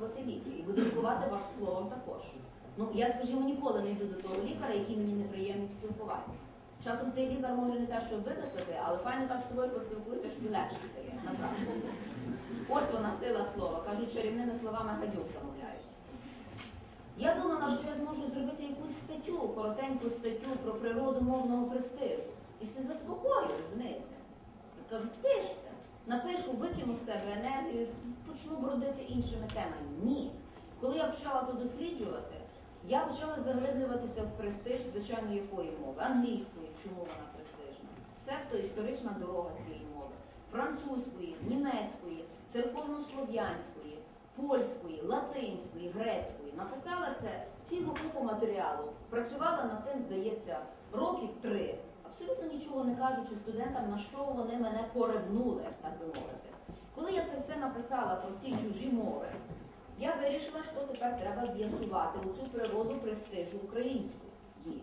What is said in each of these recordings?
виписувати ліки і буде лікувати ваш словом також. Ну, я, скажімо, ніколи не йду до того лікаря, який мені неприємний в спілкуванні. Часом цей лікар може не те, що виписати, але файно так з тобою поспілкується, що тобі легше стає. Ось вона сила слова. Кажуть, чарівними словами гадюк замовляють. Я думала, що я зможу зробити якусь статтю, коротеньку статтю про природу мовного престижу. І це заспокою, розумієте? Кажу, втишся. Напишу, викину з себе енергію, почну бродити іншими темами. Ні. Коли я почала то досліджувати, я почала заглиблюватися в престиж, звичайно, якої мови? Англійської, чому вона престижна? Себто історична дорога цієї мови, французької, німецької, церковнослов'янської, польської, латинської, грецької. Написала це цілу купу матеріалу. Працювала над тим, здається, років три. Абсолютно нічого не кажучи студентам, на що вони мене поревнули, так би мовити. Коли я це все написала про ці чужі мови, я вирішила, що тепер треба з'ясувати оцю природу престижу української.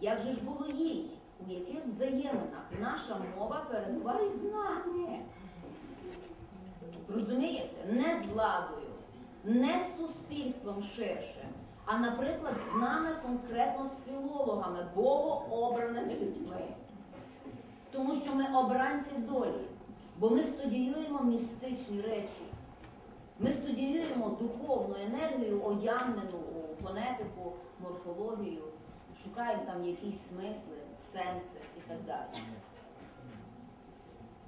Як же ж було їй? У яких взаєминах наша мова перебуває з нами? Розумієте? Не з владою, не з суспільством ширше, а, наприклад, з нами конкретно з філологами, богообраними людьми. Тому що ми обранці долі, бо ми студіюємо містичні речі. Ми студіюємо духовну енергію, оямнену фонетику, морфологію, шукаємо там якісь смисли, сенси і так далі.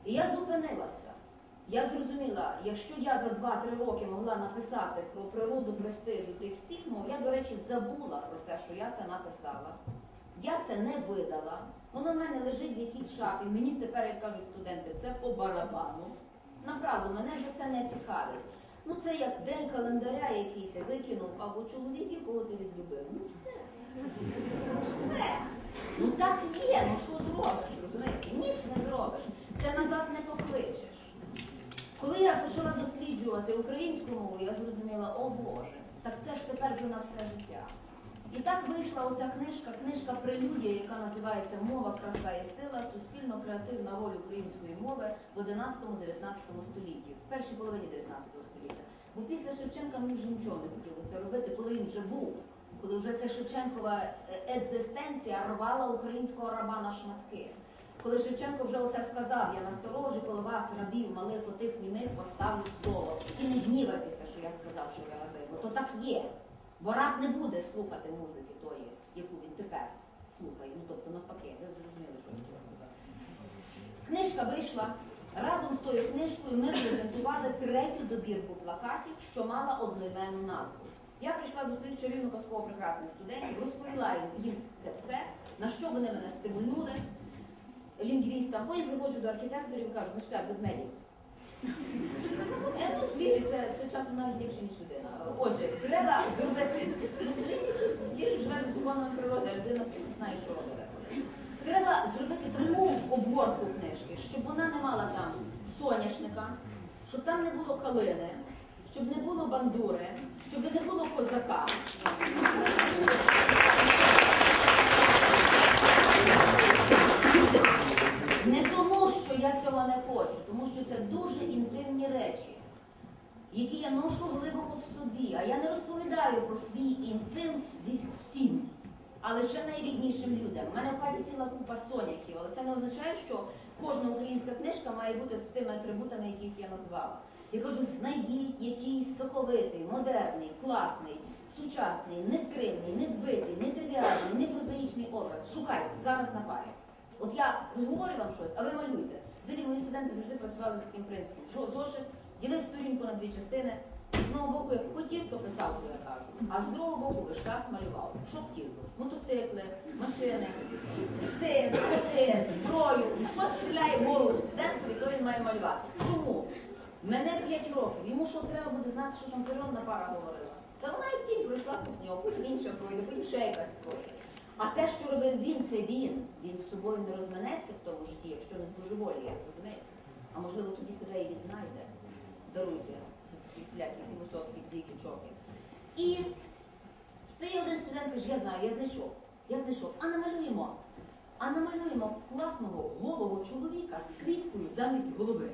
І я зупинилася. Я зрозуміла, якщо я за 2-3 роки могла написати про природу престижу тих всіх мов, я, до речі, забула про це, що я це написала. Я це не видала. Воно в мене лежить в якійсь шапі. Мені тепер, як кажуть студенти, це по барабану. Направду, мене вже це не цікавить. Ну це як день календаря, який ти викинув, або чоловік, якого ти відлюбив. Ну все. Все. Ну так є, ну що зробиш, розумієте? Ніц не зробиш. Це назад не покличеш. Коли я почала досліджувати українську мову, я зрозуміла, о Боже, так це ж тепер вже на все життя. І так вийшла оця книжка, книжка прелюдія, яка називається Мова, краса і сила, суспільно-креативна роль української мови в 11-19 столітті, в першій половині 19 століття. Бо після Шевченка мені вже нічого не хотілося робити, коли він вже був, коли вже ця Шевченкова е, екзистенція рвала українського раба на шматки. Коли Шевченко вже оце сказав, я насторожі коло вас, рабів, малих, отих німих, поставлю слово. І не гнівайтеся, що я сказав, що раби. Бо то так є. Бо раб не буде слухати музики тої, яку він тепер слухає. Ну тобто навпаки, ви зрозуміли, що я хотіла. Книжка вийшла. Разом з тою книжкою ми презентували третю добірку плакатів, що мала одноіменну назву. Я прийшла до своїх чарівно казково прекрасних студентів, розповіла їм- це все, на що вони мене стимульнули лінгвістам. Потім приходжу до архітекторів і кажу, значить так, ведмедів. Е, ну, це, це часто навіть ліпше, ніж людина. Отже, треба зробити. Ну, Звір живе за законами природи, а людина знає, що робити. Треба зробити таку обгортку книжки, щоб вона не мала там соняшника, щоб там не було калини, щоб не було бандури, щоб не було козака. Не тому, що я цього не хочу, тому що це дуже інтимні речі, які я ношу глибоко в собі. А я не розповідаю про свій інтим всім, а лише найріднішим людям. У мене в хаті ціла купа соняхів, але це не означає, що кожна українська книжка має бути з тими атрибутами, яких я назвала. Я кажу, знайдіть якийсь соковитий, модерний, класний, сучасний, нескривний, незбитий, не тривіальний, не прозаїчний образ. Шукайте зараз на парі. От я говорю вам щось, а ви малюйте. Взагалі мої студенти завжди працювали з таким принципом. Зошит, ділив сторінку на дві частини. З одного боку, як хотів, то писав, що я кажу. А з другого боку час малював. Що хотів? Мотоцикли, машини, пси, коти, зброю. Що стріляє в голову студентові, то він має малювати. Чому? Мене 5 років. Йому що треба буде знати, що там періодна пара говорила. Та вона як тінь пройшла повз нього, потім інша пройде, потім ще якась пройде. А те, що робив він, це він. Він з собою не розминеться в тому житті, якщо не збожеволіє, розумієте? А можливо тоді себе і віднайде даруйте всілякі філософські бзіки, чоки. І стає один студент, каже, я знаю, я знайшов, я знайшов. А намалюємо. А намалюємо класного голого чоловіка з квіткою замість голови.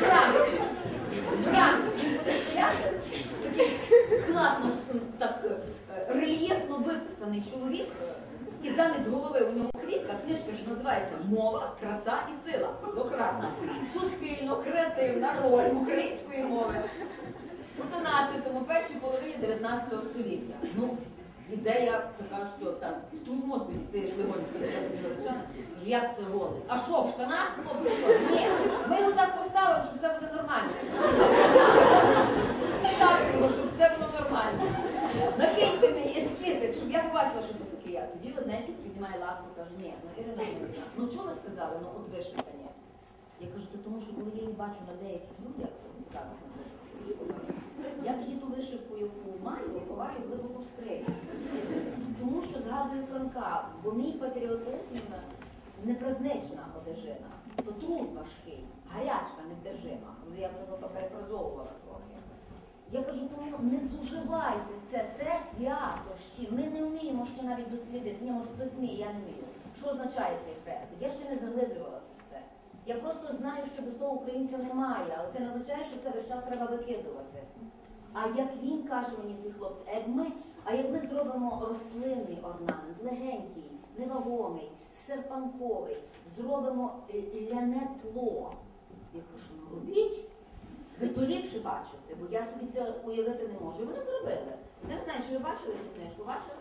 Бранц! Бранц! Він буде стояти. Класно, так е, рельєфно виписаний чоловік, і замість голови у нього квітка, книжка ж називається Мова, краса і сила. Двократна. Суспільно, креативна роль української мови в 11-му, першій половині 19 століття. Ну, ідея така, що там струс мозку дістаєш легонько, як це голий? А що, в штанах? Ну, що? Ні, ми його так поставимо, що все буде нормально. Ставте його, щоб все було нормально. Накиньте мені ескізик, щоб я побачила, що це таке я. Тоді одненький піднімає лапу і каже, ні, ну Ірина Іванівна, ну чого ви сказали? Ну от вишивання. Я кажу, то тому що коли я її бачу на деяких людях, так, я тоді ту вишивку, яку маю, ховаю глибоко в скрині. Тому що згадую Франка, бо мій патріотизм непризнична одежина, то труд важкий, гарячка невдержима. Ну, Я перефразовувала. Я кажу, тому не зуживайте це, це свято. Ми не вміємо ще навіть дослідити. Ні, може хтось вміє, я не вмію. Що означає цей хрест? Я ще не заглиблювалася в це. Я просто знаю, що без того українця немає, але це не означає, що це весь час треба викидувати. А як він каже мені цей хлопець, а як ми, а як ми зробимо рослинний орнамент, легенький, невагомий, серпанковий, зробимо е, ляне тло. Я кажу, ну робіть. Ви то ліпше бачите, бо я собі це уявити не можу. І вони зробили. Я не знаю, чи ви бачили цю книжку? Бачили?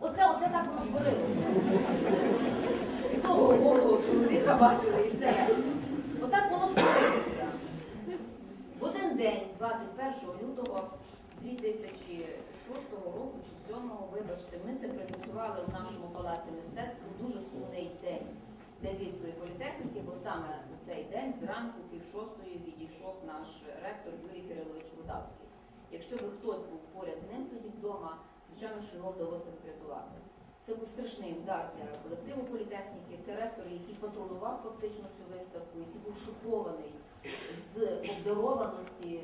Оце, оце так воно творилося. Того голого чоловіка бачили і все. Отак воно творилося. В один день, 21 лютого 2006 року чи 7 вибачте, ми це презентували в нашому палаці мистецтв дуже сумний день для Львівської політехніки, бо саме у цей день зранку шостої відійшов наш ректор Юрій Кирилович Рудавський. Якщо би хтось був поряд з ним тоді вдома, звичайно, що його вдалося врятувати. Це був страшний удар для колективу політехніки. Це ректор, який патронував фактично цю виставку, який був шокований з обдарованості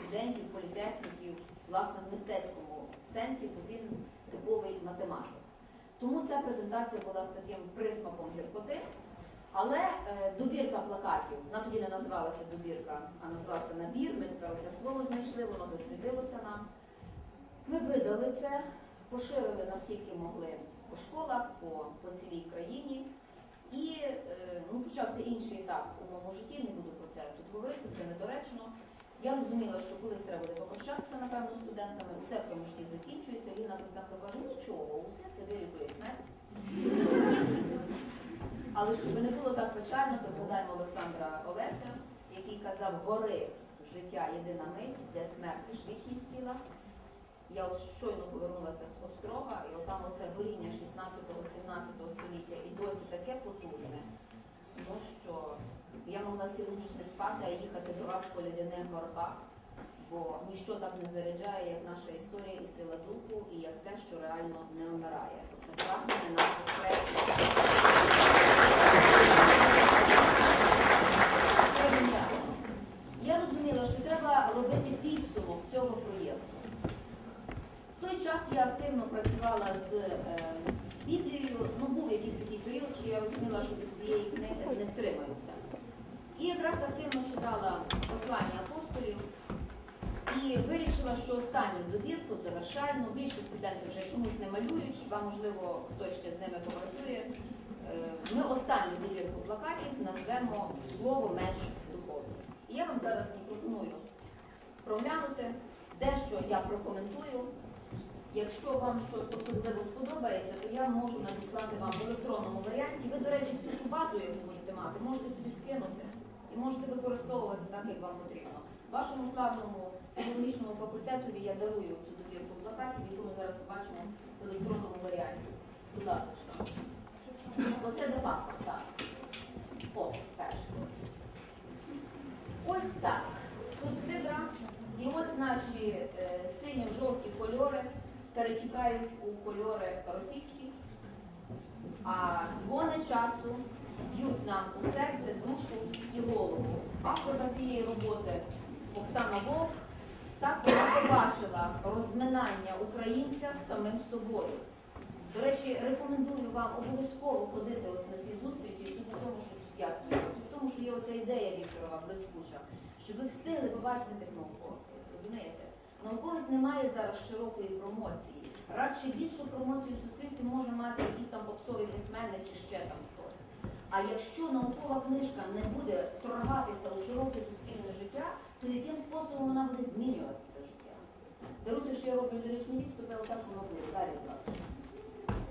студентів, політехніків, власне, в мистецькому сенсі, бо він типовий математик. Тому ця презентація була з таким присмаком гіркоти. Але е, добірка плакатів, вона тоді не називалася добірка, а називалася набір. Ми тепер це слово знайшли, воно засвітилося нам. Ми видали це, поширили наскільки могли по школах, по, по цілій країні. І е, ну, почався інший етап у моєму житті, не буду про це тут говорити, це недоречно. Я розуміла, що колись треба буде попрощатися, напевно, студентами, усе в тому житті закінчується. Він на виставку каже, нічого, усе це вилікує смерть. Але щоб не було так печально, то згадаємо Олександра Олеся, який казав, гори життя єдина мить, де смерть ж вічність ціла. Я от щойно повернулася з острова, і отам оце горіння 16-17 століття і досі таке потужне, ну що я могла цілу ніч не спати, а їхати до вас по лідяних горбах, бо ніщо так не заряджає, як наша історія і сила духу, і як те, що реально не вмирає. Це прагнення наших предків. Це геніально. Я розуміла, що треба робити підсумок цього проєкту. В той час я активно працювала з е, Біблією. Ну, був якийсь такий період, що я розуміла, що без цієї книги не втримаюся. І якраз активно читала послання апостолів і вирішила, що останню добірку завершальну, більше студентів вже чомусь не малюють, хіба можливо хтось ще з ними попрацює. Е, Ми останню добірку плакатів назвемо слово меч духовний. І я вам зараз пропоную проглянути, дещо я прокоментую. Якщо вам щось особливо сподобається, то я можу надіслати вам в електронному варіанті. Ви, до речі, всю цю базу, яку будете мати, можете собі скинути і можете використовувати так, як вам потрібно. Вашому славному економічному факультетові я дарую цю добірку плакатів, яку ми зараз бачимо в електронному варіанті. Будь ласка. Оце де паспорт, так. О, перше. Ось так. Тут сидра, і ось наші е, синьо-жовті кольори перетікають у кольори російські, а дзвони часу б'ють нам у серце, душу і голову. Авторка цієї роботи Оксана Вовк так побачила розминання українця з самим собою. До речі, рекомендую вам обов'язково ходити ось на ці зустрічі, суть в тому, що я суть в тому, що є оця ідея Вікторова блискуча, щоб ви встигли побачити тих науковців, розумієте? Науковець не має зараз широкої промоції. Радше більшу промоцію в суспільстві може мати якийсь там попсовий письменник чи ще там. А якщо наукова книжка не буде вторгатися у широке суспільне життя, то яким способом вона буде змінювати це життя? Даруйте, що я роблю ліричні відступи, але так воно буде. Далі, будь ласка.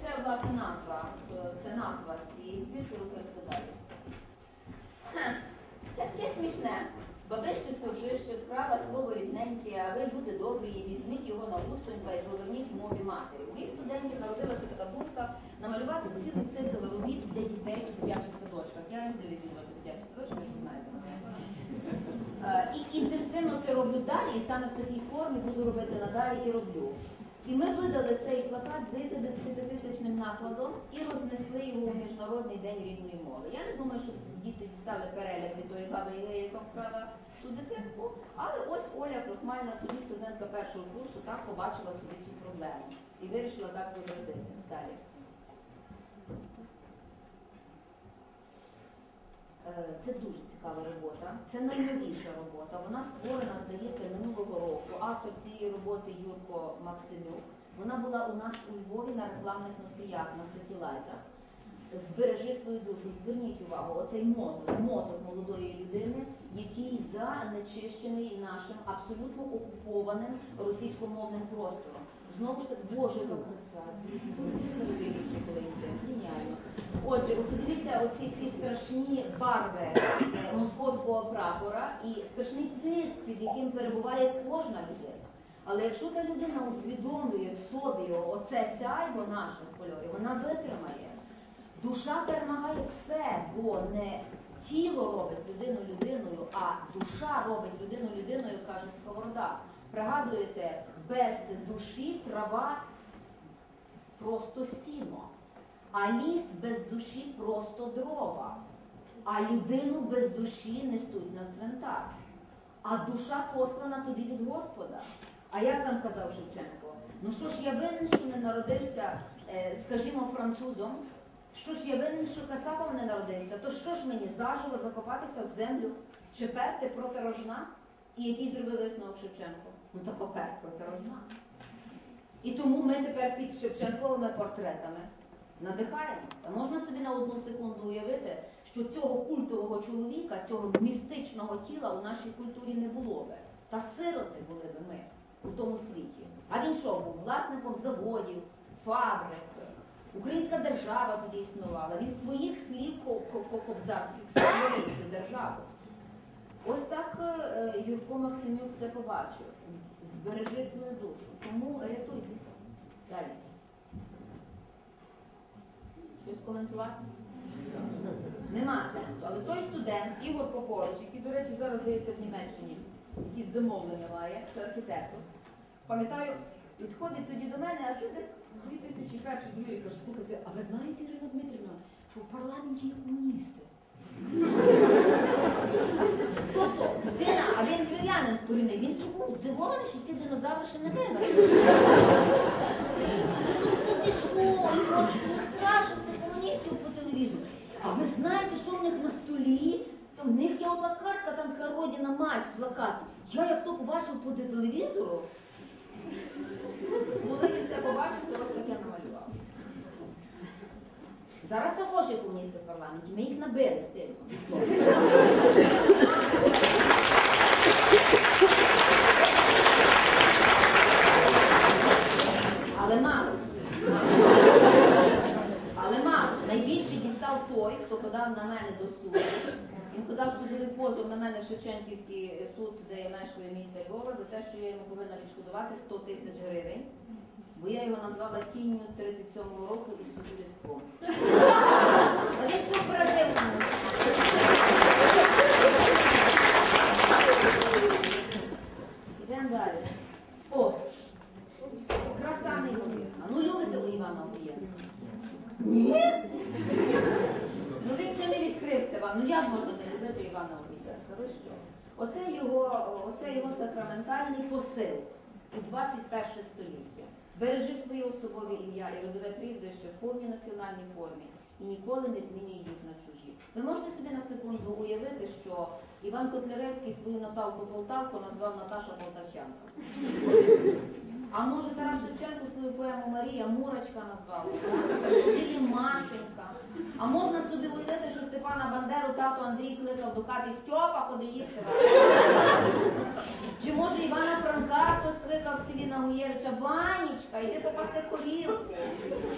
Це власне назва, е, це назва цієї збірки, рухається далі. Таке смішне. Бабище совжище вкрала слово рідненьке, а ви люди добрі, візьміть його на вустонька і поверніть мові матері. У моїх студентів народилася така думка намалювати цілий цикл робіт для дітей у дитячих садочках. Я люблю відвідувати дитячі садочки, ви ж знаєте. Е, І інтенсивно це роблю далі, і саме в такій формі буду робити надалі і роблю. І ми видали цей плакат здається, 10-тисячним накладом і рознесли його у Міжнародний день рідної мови. Я не думаю, що діти дістали переляк від тої гадої, яка вкрала ту дитинку, але ось Оля Крохмальна, тоді студентка першого курсу, так побачила собі цю проблему і вирішила так зобразити. Далі. Е, Це дуже цікава робота. Це найновіша робота. Вона створена, здається, минулого року. Автор цієї роботи Юрко Максимюк. Вона була у нас у Львові на рекламних носіях на сетілайтах. Збережи свою душу. Зверніть увагу, оцей мозок, мозок молодої людини, який занечищений нашим абсолютно окупованим російськомовним простором. Знову ж таки, Боже, краса. Геніально. Отже, от подивіться оці ці страшні барви е, московського прапора і страшний тиск, під яким перебуває кожна людина. Але якщо та людина усвідомлює в собі оце сяйво наших кольорів, вона витримає. Душа перемагає все, бо не тіло робить людину людиною, а душа робить людину людиною, каже Сковорода. Пригадуєте, без душі трава просто сіно, а ліс без душі просто дрова, а людину без душі несуть на цвинтар. А душа послана тобі від Господа. А як там казав Шевченко? Ну що ж я винен, що не народився, е, скажімо, французом? Що ж я винен, що кацапом не народився? То що ж мені заживо закопатися в землю, чи перти проти рожна? І який зробив висновок Шевченко? Ну то попер проти рожна. І тому ми тепер під Шевченковими портретами надихаємося. Можна собі на одну секунду уявити, що цього культового чоловіка, цього містичного тіла у нашій культурі не було би. Та сироти були би ми у тому світі. А він що був? Власником заводів, фабрик. Українська держава тоді існувала. Він своїх слів ко- ко- ко- кобзарських створив цю державу. Ось так е, Юрко Максимюк це побачив. Збережи свою душу. Тому рятуйтеся. Далі. Щось коментувати? Нема сенсу. Але той студент, Ігор Попович, який, до речі, зараз здається в Німеччині, якісь замовлення має, це архітектор. Пам'ятаю, підходить тоді до мене, а це десь 2001 другий каже, слухайте, а ви знаєте, Ірина Дмитрівна, що в парламенті є комуністи? Тобто, дитина, а він львів'янин він був здивований, що ці динозаври ще не вимерли. Тобто ти що, Ігорчику, не страшно цих комуністів по телевізору. А ви знаєте, що в них на столі? Там в них є одна картка, там така родина плакаті. Я як то побачив по телевізору, коли він це побачив, то ось таке намалював. Зараз також є комуністи в парламенті, ми їх набили сильно. Але мало. Але мало. Найбільше дістав той, хто подав на мене до суду. Він подав судовий позов на мене в Шевченківський суд, де я мешкаю міста Львова, за те, що я йому повинна відшкодувати 100 тисяч гривень. Бо я його назвала тінню 37-го року і существом. А він цю оперативну. Ідемо далі. О! Краса неймовірна. Ну любите ви Івана Огієнка? Ні? Ну він ще не відкрився вам. Ну як можна не любити Івана Огієнка? Ви що? Оце його, оце його сакраментальний посил у 21 століття. Бережи своє особове ім'я і родове прізвище в повній національній формі. і ніколи не змінює їх на чужі. Ви можете собі на секунду уявити, що Іван Котляревський свою Наталку Полтавку назвав Наташа Полтавчанка. А може Тарас Шевченко свою поему Марія Мурочка назвав, Ілі Машенька. А можна собі уявити, що Степана Бандеру тато Андрій кликав до хати Стьопа, ходи їсти. Чи може Івана Франка хтось кликав в селі Нагуєвича Ванічка, іди попаси корівку.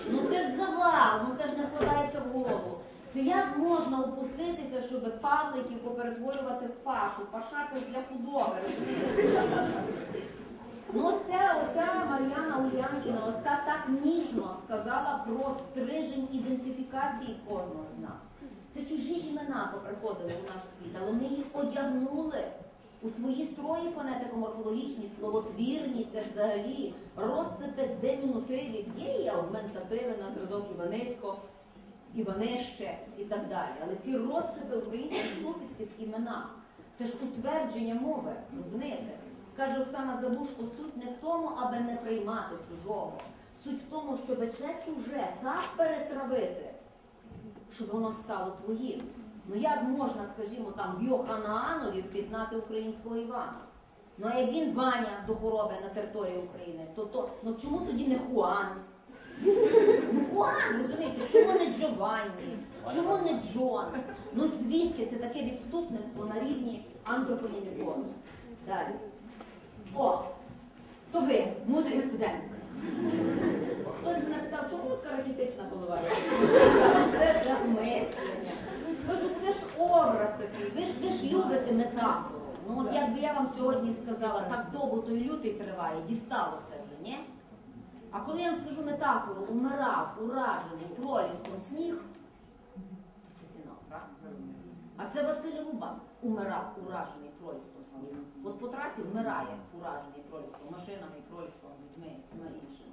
Ну це ж завал, ну це ж не вкладається в голову. Це як можна опуститися, щоб павликів поперетворювати в пашу? Паша це для худоби? Ну, ось оця Мар'яна Ульянкіна, та так ніжно сказала про стрижень ідентифікації кожного з нас. Це чужі імена поприходили у наш світ, але ми їх одягнули у свої строї фонетико-морфологічні, словотвірні, це взагалі розсипи демінутивів. Є і аугмента пилина, зразок Іванисько, Іванище і так далі. Але ці розсипи українських суфіксів імена, це ж утвердження мови, розумієте? Каже Оксана Забушко, суть не в тому, аби не приймати чужого. Суть в тому, щоб це чуже так перетравити, щоб воно стало твоїм. Ну як можна, скажімо, там в Йоханаанові впізнати українського Івана? Ну а як він Ваня до хвороби на території України, то, то ну чому тоді не Хуан? Ну Хуан, розумієте, чому не Джованні? Чому не Джон? Ну звідки це таке відступництво на рівні антропонімікону? Далі. О, то ви, мудрий студент. Хтось мене питав, чому така ракетична голова? Це замислення. Кажу, це ж образ такий. Ви ж ви ж любите метафору. Ну от якби я вам сьогодні сказала, так довго той лютий триває, дістало це вже, ні? А коли я вам скажу метафору, умирав, уражений, проліском сніг, це кіно, правда? А це Василь Рубан умирав уражений проліском сніг. От по трасі вмирає уражений проліском, машинами, проліском, людьми, всіма іншими.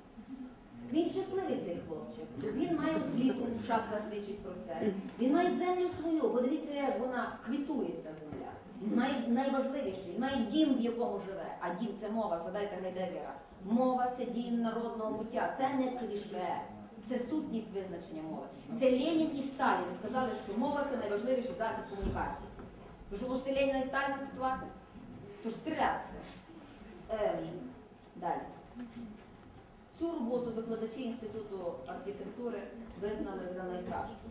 Він щасливий цей хлопчик. Він має освіту, шапка свідчить про це. Він має землю свою. Подивіться, як вона квітує ця земля. Має найважливіше, він має дім, в якому живе. А дім це мова, задайте Гайдегера. Мова це дім народного буття. Це не кліше. Це сутність визначення мови. Це Ленін і Сталін сказали, що мова це найважливіший засіб комунікації. Ви що можете Леніна і Сталіна цитувати? Тож стрілятися. Ем, далі. Цю роботу викладачі Інституту архітектури визнали за найкращу.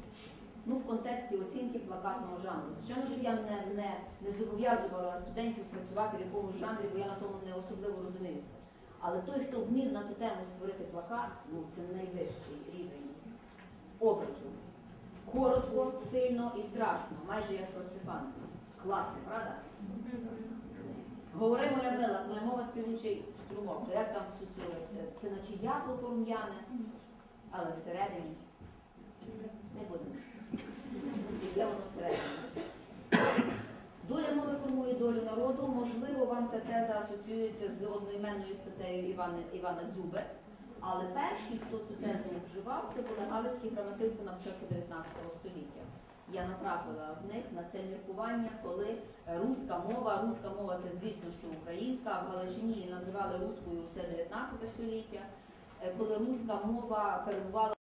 Ну, в контексті оцінки плакатного жанру. Звичайно, що я не, не, не зобов'язувала студентів працювати в якомусь жанрі, бо я на тому не особливо розуміюся. Але той, хто вмів на ту тему створити плакат, ну це найвищий рівень образу. Коротко, сильно і страшно, майже як про Стефанців. Класно, правда? Говори моя мила, твоя мова співучий струмок. Як там стосує? Ти наче яблуко рум'яне, але всередині не будемо. Яке воно всередині. Доля мови формує долю народу. Можливо, вам ця теза асоціюється з одноіменною статтею Івана, Івана Дзюби. Але перші, хто цю тезу вживав, це були галицькі граматисти на початку 19 століття. Я натрапила в них на це міркування, коли руська мова, руська мова це звісно, що українська, а в Галичині її називали руською все 19 століття, е, коли руська мова перебувала